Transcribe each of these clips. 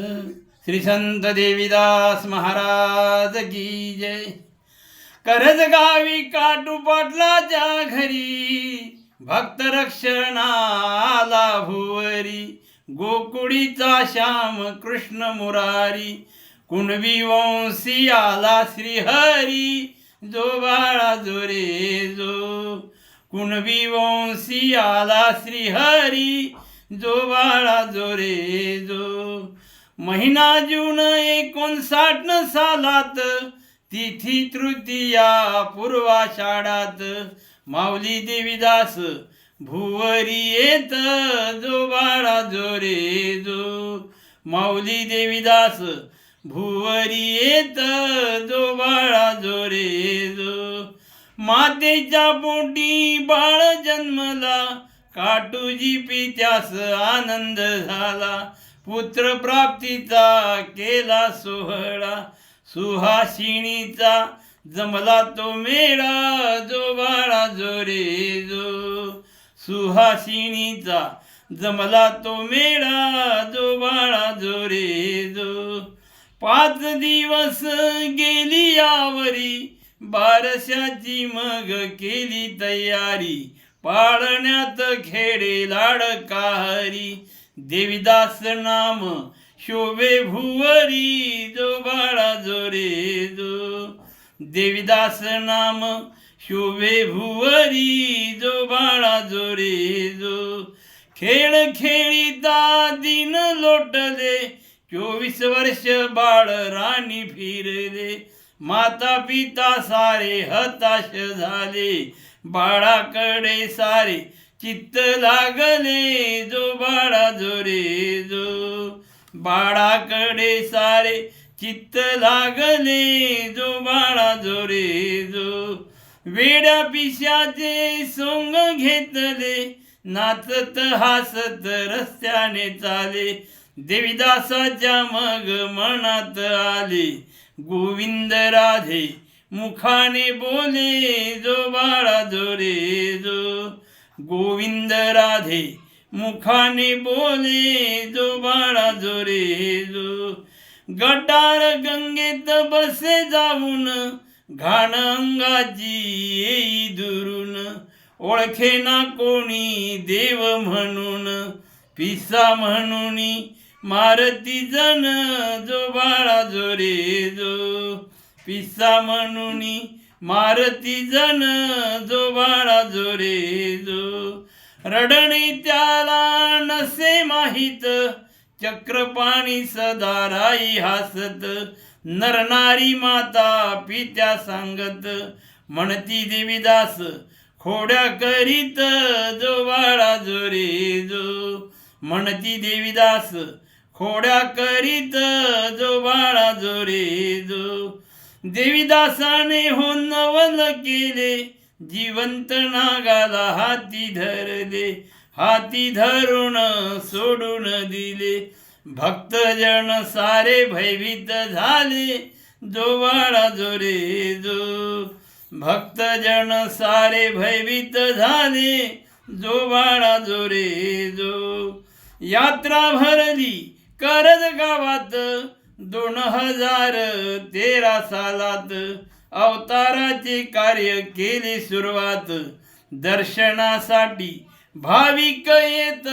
श्री संत देवीदास महाराज की जय। करज गावी काटू पाटलाच्या घरी भक्त रक्षणाला भुवरी गोकुळीचा श्याम कृष्ण मुरारी कुणबी वंशी आला श्रीहरी जो बाळा जो रे जो। कुणबी वंशी आला श्रीहरी जो बाळा जो रे जो। महिना जून एकोणसाठ सालात तिथी तृतीया पूर्वाषाढात माऊली देवीदास भुवरी येत जो बाळा जो रे जो. माऊली देवीदास भुवरी येत जो बाळा जो रे जो. मातेच्या पोटी बाळ जन्मला काटूजी पित्यास आनंद झाला. पुत्र प्राप्तीचा केला सोहळा सुहासिनीचा जमला तो मेळा जो बाळा जो रे जो. सुहासिनीचा जमला तो मेळा जो बाळा जो रे जो. पाच दिवस गेली यावरी बारशाची मग केली तयारी. पाळण्यात खेडे लाडकाहरी देविदास नाम शोभे भुवरी जो बाळा जो रे जो. देविदास नाम शोभे भुवरी जो बाळा जो रे जो. खेळ खेळीता दिन लोटले चोवीस वर्ष बाळ राणी फिरले. माता पिता सारे हताश झाले बाळाकडे सारे चित्त लागले जो बाळा जोरे जो. बाळाकडे सारे चित्त लागले जो बाळा जोरे जो. वेड्या पिशाचे सोंग घेतले नाचत हासत रस्त्याने चाले. देविदासाच्या मग मनात आले गोविंद राधे मुखाने बोले जो बाळा जो रे जो. गोविंद राधे मुखाने बोले जो बाळा जो रे जो. गटार गंगेत बसे जाऊन घाण अंगाची येई दुरून. ओळखे ना कोणी देव म्हणून पिसा म्हणून मारती जण जो बाळा जो रे जो पिसा म्हणून मारती जन जो बाळा जो रे जो. रडणी त्याला नसे माहीत चक्रपाणी सदा राई हासत. नरनारी माता पित्या सांगत म्हणती देवीदास खोड्या करीत जो बाळा जो रे जो. म्हणती देवीदास खोड्या करीत जो बाळा जो रे जो. देवीदासाने हो नवल केले जिवंत नागाला हाती धरले. हाती धरून सोडून दिले. भक्तजन सारे भयभीत झाले जो बाळा जो. रे जो भक्तजन सारे भयभीत झाले जो बाळा जो रे जो. यात्रा भरली करज गावात दोन हजार तेरा सालात अवताराचे कार्य केले सुरुवात. दर्शनासाठी भाविक येत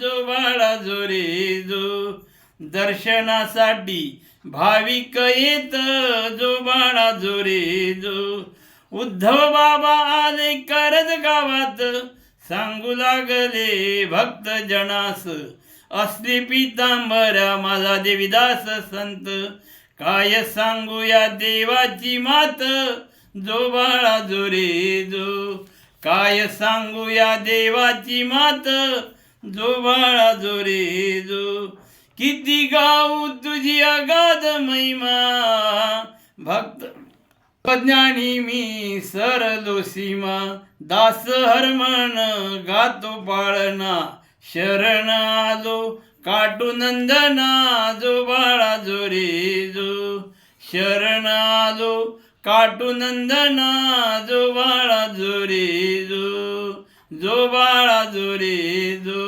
जो बाळा जो रे जो. दर्शनासाठी भाविक येत जो बाळा जो रे जो. उद्धव बाबा आले करत गावात. सांगू लागले भक्त जनास. असली पितांबर माझा देविदास संत. काय सांगू या देवाची मात? जो बाळा जो रे जो. काय सांगू या देवाची मात? जो बाळा जो रे जो. किती गाऊ तुझी अगाध महिमा. भक्त ज्ञानी मी सरलो सीमा. दास हरमन गातो पाळना शरणाजो काटू नंदनाजो बाळा जो रे जो बाळा आलो काटू नंदना जो बाळा जो रे जो